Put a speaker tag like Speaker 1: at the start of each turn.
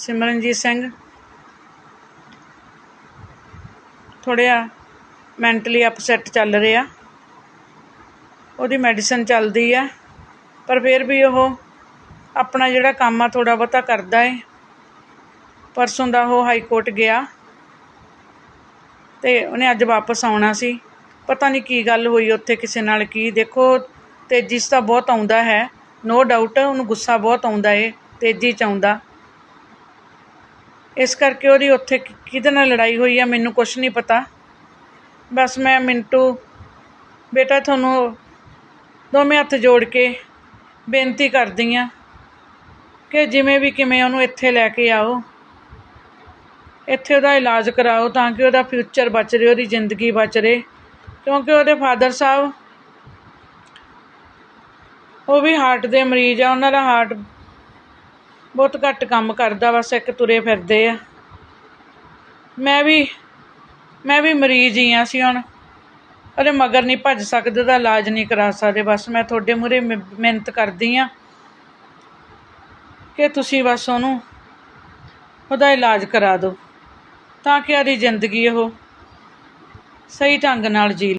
Speaker 1: ਸਿਮਰਨਜੀਤ ਸਿੰਘ। ਥੋੜ੍ਹਾ mentally upset ਚੱਲ ਰਿਹਾ। ਉਹਦੀ ਮੈਡੀਸਨ ਚੱਲਦੀ ਆ। ਪਰ ਫਿਰ ਵੀ ਉਹ ਆਪਣਾ ਜਿਹੜਾ ਕੰਮ ਆ ਥੋੜ੍ਹਾ ਬਹੁਤਾ ਕਰਦਾ ਏ। ਪਰਸੋਂ ਦਾ ਉਹ ਹਾਈ ਕੋਰਟ ਗਿਆ। ਤੇ ਉਹਨੇ ਅੱਜ ਵਾਪਸ ਆਉਣਾ ਸੀ। ਪਤਾ ਨਹੀਂ ਕੀ ਗੱਲ ਹੋਈ ਉੱਥੇ ਕਿਸੇ ਨਾਲ ਕੀ। ਦੇਖੋ, ਤੇਜ਼ੀ 'ਚ ਤਾਂ ਬਹੁਤ ਆਉਂਦਾ ਹੈ। ਨੋ ਡਾਊਟ ਉਹਨੂੰ ਗੁੱਸਾ ਬਹੁਤ ਆਉਂਦਾ ਏ। ਤੇਜ਼ੀ 'ਚ ਆਉਂਦਾ। ਇਸ ਕਰਕੇ ਉਹਦੀ ਉੱਥੇ ਕਿਹਦੇ ਨਾਲ ਲੜਾਈ ਹੋਈ ਆ ਮੈਨੂੰ ਕੁਛ ਨਹੀਂ ਪਤਾ। ਬਸ ਮੈਂ ਮਿੰਟੂ, ਬੇਟਾ ਤੁਹਾਨੂੰ ਦੋਵੇਂ ਹੱਥ ਜੋੜ ਕੇ ਬੇਨਤੀ ਕਰਦੀ ਆ ਕਿ ਜਿਵੇਂ ਵੀ ਕਿਵੇਂ ਉਹਨੂੰ ਇੱਥੇ ਲੈ ਕੇ ਆਓ। ਇੱਥੇ ਉਹਦਾ ਇਲਾਜ ਕਰਾਓ ਤਾਂ ਕਿ ਉਹਦਾ ਫਿਊਚਰ ਬਚ ਰਹੇ, ਉਹਦੀ ਜ਼ਿੰਦਗੀ ਬਚ ਰਹੇ। ਕਿਉਂਕਿ ਉਹਦੇ ਫਾਦਰ ਸਾਹਿਬ, ਉਹ ਵੀ ਹਾਰਟ ਦੇ ਮਰੀਜ਼ ਆ, ਉਹਨਾਂ ਦਾ ਹਾਰਟ ਬਹੁਤ ਘੱਟ ਕੰਮ ਕਰਦਾ, ਬਸ ਇੱਕ ਤੁਰੇ ਫਿਰਦੇ ਆ। ਮੈਂ ਵੀ ਮੈਂ ਵੀ ਮਰੀਜ਼ ਹੀ ਆ ਸੀ ਹੁਣ। ਉਹਦੇ ਮਗਰ ਨਹੀਂ ਭੱਜ ਸਕਦੇ, ਉਹਦਾ ਇਲਾਜ ਨਹੀਂ ਕਰਾ ਸਕਦੇ, ਬਸ ਮੈਂ ਤੁਹਾਡੇ ਮੂਹਰੇ ਮਿ- ਮਿਹਨਤ ਕਰਦੀ ਆ। ਕਿ ਤੁਸੀਂ ਬਸ ਉਹਨੂੰ, ਉਹਦਾ ਇਲਾਜ ਕਰਾ ਦਿਓ, ਤਾਂ ਕਿ ਉਹਦੀ ਜ਼ਿੰਦਗੀ ਉਹ ਸਹੀ ਢੰਗ ਨਾਲ ਜੀ